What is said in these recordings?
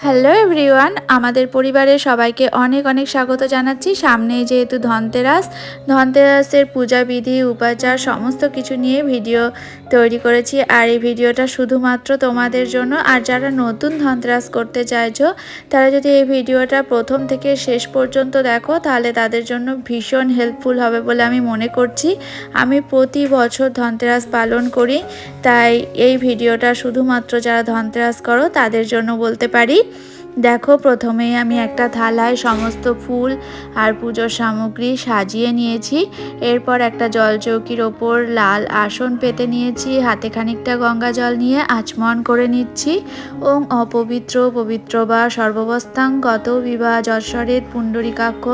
Hello everyone আমাদের পরিবারের সবাইকে অনেক অনেক স্বাগত জানাচ্ছি। সামনেই যেহেতু ধনতেরাস, ধনতেরাসের পূজা বিধি, উপাচার, সমস্ত কিছু নিয়ে ভিডিও তৈরি করেছি আর এই ভিডিওটা শুধুমাত্র তোমাদের জন্য। আর যারা নতুন ধনতেরাস করতে চাইছো, তারা যদি এই ভিডিওটা প্রথম থেকে শেষ পর্যন্ত দেখো, তাহলে তাদের জন্য ভীষণ হেল্পফুল হবে বলে আমি মনে করছি। আমি প্রতি বছর ধনতেরাস পালন করি, তাই এই ভিডিওটা শুধুমাত্র যারা ধনতেরাস করো, তাদের জন্য বলতে পারি। দেখো প্রথমেই আমি একটা থালায় সমস্ত ফুল আর পুজোর সামগ্রী সাজিয়ে নিয়েছি। এরপর একটা জলচৌকির ওপর লাল আসন পেতে নিয়েছি, হাতে খানিকটা গঙ্গা জল নিয়ে আচমন করে নিচ্ছি। ওং অপবিত্র, পবিত্র বা সর্ববস্থাং গত বিবাহ যশ্বরের পুণ্ডরিকাক্ষ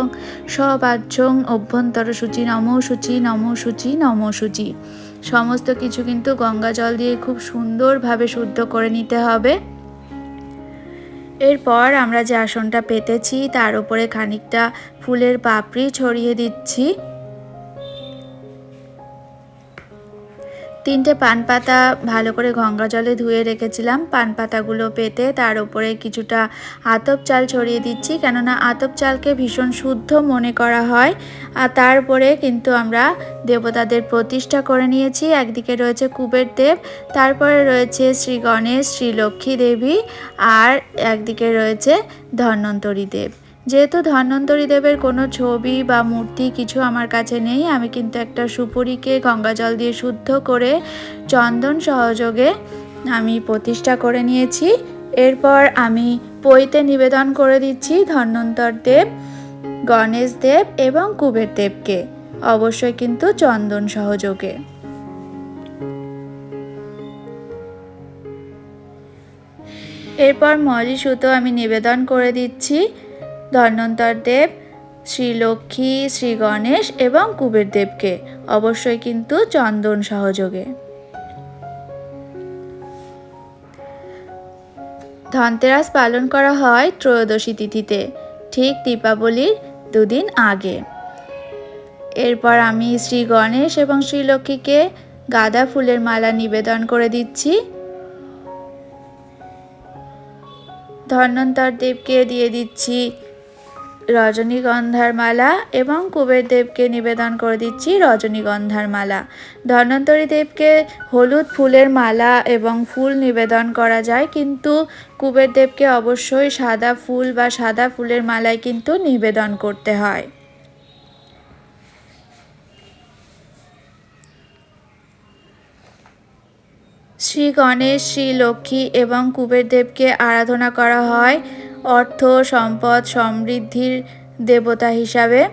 সবাহ্যং অভ্যন্তর সূচি নম সূচি নম সূচি নম সূচি। সমস্ত কিছু কিন্তু গঙ্গা জল দিয়ে খুব সুন্দরভাবে শুদ্ধ করে নিতে হবে। এরপর আমরা যে আসনটা পেতেছি তার উপরে খানিকটা ফুলের পাপড়ি ছড়িয়ে দিচ্ছি। তিনটে পান পাতা ভালো করে গঙ্গা জলে ধুয়ে রেখেছিলাম। পান পাতাগুলো পেতে তার উপরে কিছুটা আতপ চাল ছড়িয়ে দিচ্ছি, কেননা আতপ চালকে ভীষণ শুদ্ধ মনে করা হয়। আর তারপরে কিন্তু আমরা দেবতাদের প্রতিষ্ঠা করে নিয়েছি। একদিকে রয়েছে কুবের দেব, তারপরে রয়েছে শ্রী গণেশ, শ্রী লক্ষ্মী দেবী, আর একদিকে রয়েছে ধন্বন্তরী দেব। যেহেতু ধন্বন্তরী দেবের কোনো ছবি বা মূর্তি কিছু আমার কাছে নেই, আমি কিন্তু একটা সুপুরিকে গঙ্গা জল দিয়ে শুদ্ধ করে চন্দন সহযোগে আমি প্রতিষ্ঠা করে নিয়েছি। এরপর আমি পইতে নিবেদন করে দিচ্ছি ধন্বন্তর দেব, গণেশ দেব এবং কুবের দেবকে, অবশ্যই কিন্তু চন্দন সহযোগে। এরপর মলি সুতো আমি নিবেদন করে দিচ্ছি ধন্বন্তর দেব, শ্রী লক্ষ্মী, শ্রী গণেশ এবং কুবের দেবকে। অবশ্যই কিন্তু চন্দন সহযোগে। ধনতেরাস পালন করা হয় ত্রয়োদশী তিথিতে, ঠিক দীপাবলির দুদিন আগে। এরপর আমি শ্রী গণেশ এবং শ্রী লক্ষ্মীকে গাঁদা ফুলের মালা নিবেদন করে দিচ্ছি। ধন্বন্তর দেবকে দিয়ে দিচ্ছি রজনীগন্ধার মালা এবং কুবের দেবকে নিবেদন করে দিচ্ছি রজনীগন্ধার মালা ধন্বন্তরী দেবকে হলুদ ফুলের মালা এবং ফুল নিবেদন করা যায়, কিন্তু কুবের দেবকে অবশ্যই সাদা ফুল বা সাদা ফুলের মালায় কিন্তু নিবেদন করতে হয়। শ্রী গণেশ, শ্রী লক্ষ্মী এবং কুবের দেবকে আরাধনা করা হয়। অর্থ, সম্পদ, সমৃদ্ধির দেবতা হিসাবে।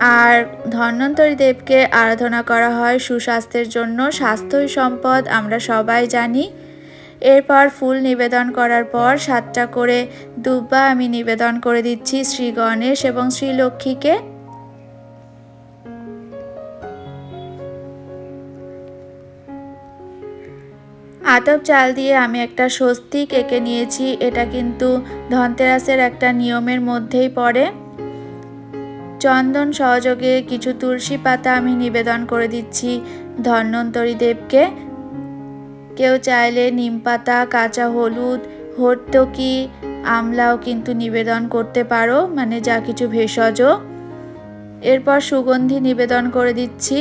আর ধন্বন্তরী দেবকে আরাধনা করা হয় সুস্বাস্থ্যের জন্য। স্বাস্থ্যই সম্পদ, আমরা সবাই জানি। এরপর ফুল নিবেদন করার পর সাতটা করে দুব্বা আমি নিবেদন করে দিচ্ছি শ্রী গণেশ এবং শ্রী লক্ষ্মীকে। আতপ চাল দিয়ে আমি একটা স্বস্তি এঁকে নিয়েছি, এটা কিন্তু ধনতেরাসের একটা নিয়মের মধ্যেই পড়ে। চন্দন সহযোগে কিছু তুলসী পাতা আমি নিবেদন করে দিচ্ছি ধন্বন্তরী দেবকে। কেউ চাইলে নিম পাতা, কাঁচা হলুদ হর্তকি আমলাও কিন্তু নিবেদন করতে পারো মানে যা কিছু ভেষজ। এরপর সুগন্ধি নিবেদন করে দিচ্ছি।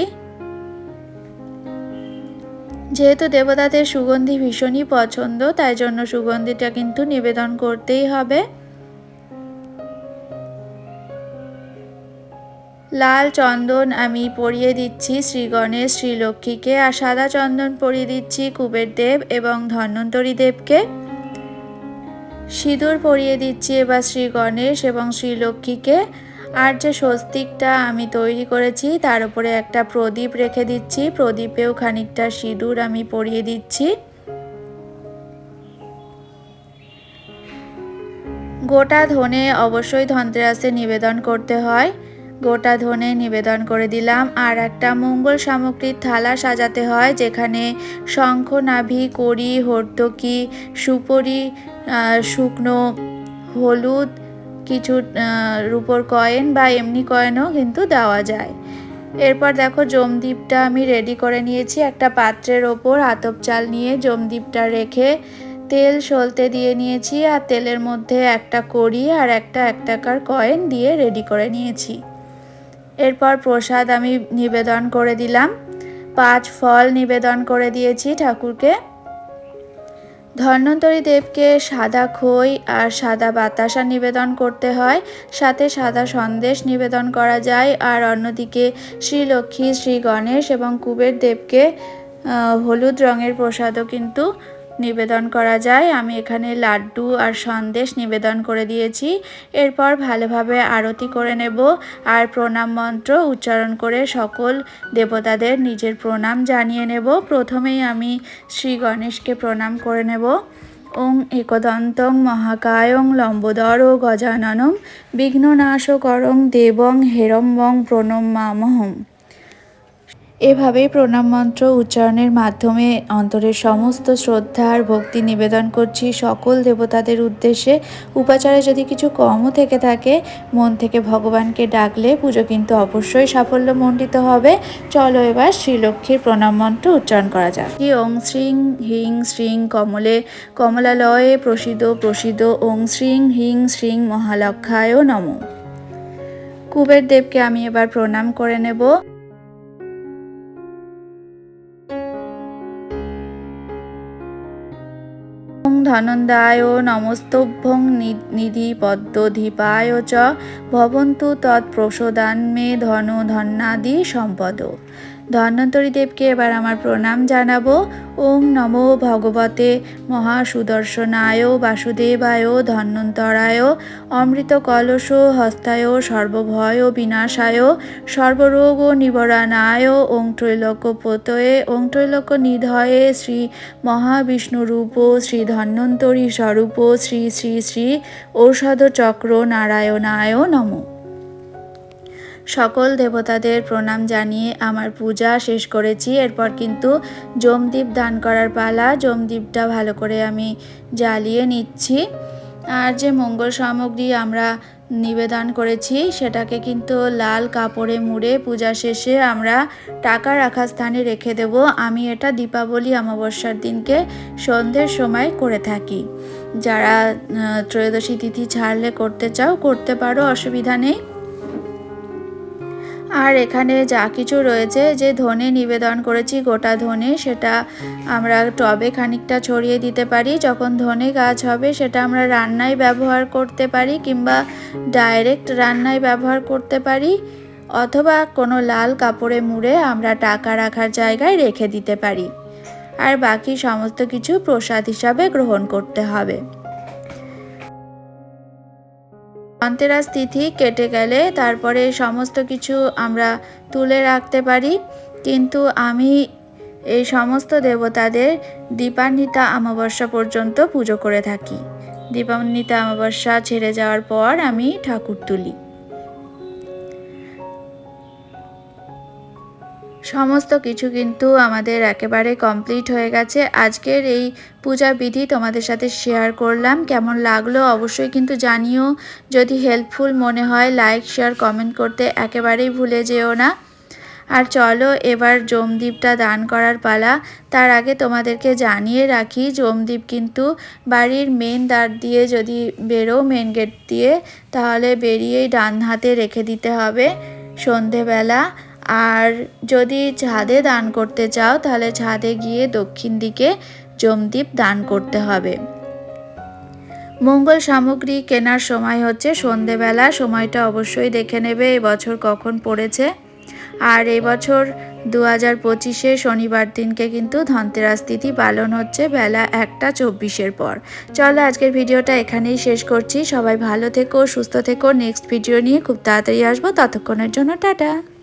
যেহেতু দেবতাদের সুগন্ধি ভীষণই পছন্দ, তাই জন্য সুগন্ধিটা কিন্তু নিবেদন করতেই হবে। লাল চন্দন আমি পরিয়ে দিচ্ছি শ্রী গণেশ, শ্রী লক্ষ্মীকে, আর সাদা চন্দন পরিয়ে দিচ্ছি কুবের দেব এবং ধন্বন্তরী দেবকে। সিঁদুর পরিয়ে দিচ্ছি এবার শ্রী গণেশ এবং শ্রী লক্ষ্মীকে। আর যে স্বস্তিকটা আমি তৈরি করেছি, তার উপরে একটা প্রদীপ রেখে দিচ্ছি। প্রদীপেও খানিকটা সিঁদুর আমি পরিয়ে দিচ্ছি। গোটা ধনে অবশ্যই ধনতেরাসে নিবেদন করতে হয়। গোটা ধনে নিবেদন করে দিলাম। আর একটা মঙ্গল সামগ্রীর থালা সাজাতে হয়, যেখানে শঙ্খ, নাভি, কড়ি, হর্তকি, সুপরি শুকনো হলুদ কিছু রুপোর কয়েন বা এমনি কয়েনও কিন্তু দেওয়া যায়। এরপর দেখো জমদ্বীপটা আমি রেডি করে নিয়েছি। একটা পাত্রের ওপর আতপ চাল নিয়ে জমদ্বীপটা রেখে তেল সলতে দিয়ে নিয়েছি আর তেলের মধ্যে একটা কড়ি আর একটা এক টাকার কয়েন দিয়ে রেডি করে নিয়েছি। এরপর প্রসাদ আমি নিবেদন করে দিলাম। পাঁচ ফল নিবেদন করে দিয়েছি ঠাকুরকে। ধন্বন্তরী দেবকে সাদা খই আর সাদা বাতাসা নিবেদন করতে হয়। সাথে সাদা সন্দেশ নিবেদন করা যায় আর অন্যদিকে শ্রীলক্ষ্মী শ্রী গণেশ এবং কুবের দেবকে হলুদ রঙের প্রসাদও কিন্তু নিবেদন করা যায়। আমি এখানে লাড্ডু আর সন্দেশ নিবেদন করে দিয়েছি। এরপর ভালোভাবে আরতি করে নেব আর প্রণাম মন্ত্র উচ্চারণ করে সকল দেবতাদের নিজের প্রণাম জানিয়ে নেব। প্রথমেই আমি শ্রী গণেশকে প্রণাম করে নেব। ওং একদন্তং মহাকায়ং লম্বোদর গজাননম বিঘ্ননাশকরং দেবং হেরম্বং প্রণমামহম এভাবেই প্রণাম মন্ত্র উচ্চারণের মাধ্যমে অন্তরের সমস্ত শ্রদ্ধা আর ভক্তি নিবেদন করছি সকল দেবতাদের উদ্দেশ্যে। উপাচারে যদি কিছু কমও থেকে থাকে, মন থেকে ভগবানকে ডাকলে পুজো কিন্তু অবশ্যই সাফল্যমণ্ডিত হবে। চলো এবার শ্রীলক্ষ্মীর প্রণাম মন্ত্র উচ্চারণ করা যাক। ওং শ্রীং হিং শ্রীং কমলে, কমলালয়ে প্রসিদ্ধ প্রসিদ্ধ। ওং শ্রীং হিং শ্রীং মহালক্ষায় নম। কুবের দেবকে আমি এবার প্রণাম করে নেব। ধনন্দায় নমস্তভ্যং নিধি পদ্মধিপায় চ ভবন্তু তৎপ্রসদান মে ধন ধন্যাদি সম্পদ। ধন্বন্তরী দেবকে এবার আমার প্রণাম জানাব। ওং নমো ভগবতে মহাসুদর্শনায়, বাসুদেবায়, ধন্বন্তরায় অমৃত কলস হস্তায়, সর্বভয় বিনাশায়, সর্বরোগ নিবরণায়, ওং ত্রৈলোক্যপতয়ে ওং ত্রৈলোক্য নিধয়ে শ্রী মহাবিষ্ণুরূপ, শ্রী ধন্বন্তরী স্বরূপ, শ্রী শ্রী শ্রী ঔষধ চক্র নারায়ণায় নমঃ। সকল দেবতাদের প্রণাম জানিয়ে আমার পূজা শেষ করেছি। এরপর কিন্তু জমদ্বীপ দান করার পালা জমদ্বীপটা ভালো করে আমি জ্বালিয়ে নিচ্ছি। আর যে মঙ্গল সামগ্রী আমরা নিবেদন করেছি, সেটাকে কিন্তু লাল কাপড়ে মুড়ে পূজা শেষে আমরা টাকা রাখার স্থানে রেখে দেব। আমি এটা দীপাবলি অমাবস্যার দিনকে সন্ধ্যের সময় করে থাকি। যারা ত্রয়োদশী তিথি ছাড়লে করতে চাও, করতে পারো, অসুবিধা নেই। আর এখানে যা কিছু রয়েছে যে ধনে নিবেদন করেছি, গোটা ধনে, সেটা আমরা টবে খানিকটা ছড়িয়ে দিতে পারি। যখন ধনে গাছ হবে, সেটা আমরা রান্নায় ব্যবহার করতে পারি কিংবা ডাইরেক্ট রান্নায় ব্যবহার করতে পারি, অথবা কোনো লাল কাপড়ে মুড়ে আমরা টাকা রাখার জায়গায় রেখে দিতে পারি। আর বাকি সমস্ত কিছু প্রসাদ হিসাবে গ্রহণ করতে হবে। ধনতেরাস তিথি কেটে গেলে তারপরে সমস্ত কিছু আমরা তুলে রাখতে পারি। কিন্তু আমি এই সমস্ত দেবতাদের দীপান্বিতা অমাবস্যা পর্যন্ত পুজো করে থাকি। দীপান্বিতা অমাবস্যা ছেড়ে যাওয়ার পর আমি ঠাকুর তুলি। সমস্ত কিছু কিন্তু আমাদের একেবারে কমপ্লিট হয়ে গেছে। আজকের এই পূজা বিধি তোমাদের সাথে শেয়ার করলাম। কেমন লাগল অবশ্যই কিন্তু জানিও। যদি হেল্পফুল মনে হয় লাইক শেয়ার কমেন্ট করতে একেবারেই ভুলে যেও না। আর চলো এবার জমদ্বীপটা দান করার পালা। তার আগে তোমাদেরকে জানিয়ে রাখি জমদ্বীপ কিন্তু বাড়ির মেন দ্বার দিয়ে যদি বেরো মেন গেট দিয়ে, তাহলে বেরিয়েই ডান হাতে রেখে দিতে হবে। সন্ধেবেলা। আর যদি ছাদে দান করতে চাও, তাহলে ছাদে গিয়ে দক্ষিণ দিকে জমদ্বীপ দান করতে হবে। মঙ্গল সামগ্রী কেনার সময় হচ্ছে সন্ধেবেলা, সময়টা অবশ্যই দেখে নেবে এবছর কখন পড়েছে। আর এবছর দু হাজার পঁচিশে শনিবার দিনকে কিন্তু ধনতেরাস তিথি পালন হচ্ছে বেলা একটা চব্বিশের পর। চলো আজকের ভিডিওটা এখানেই শেষ করছি। সবাই ভালো থেকো, সুস্থ থেকো। নেক্সট ভিডিও নিয়ে খুব তাড়াতাড়ি আসব। ততক্ষণের জন্য টাটা।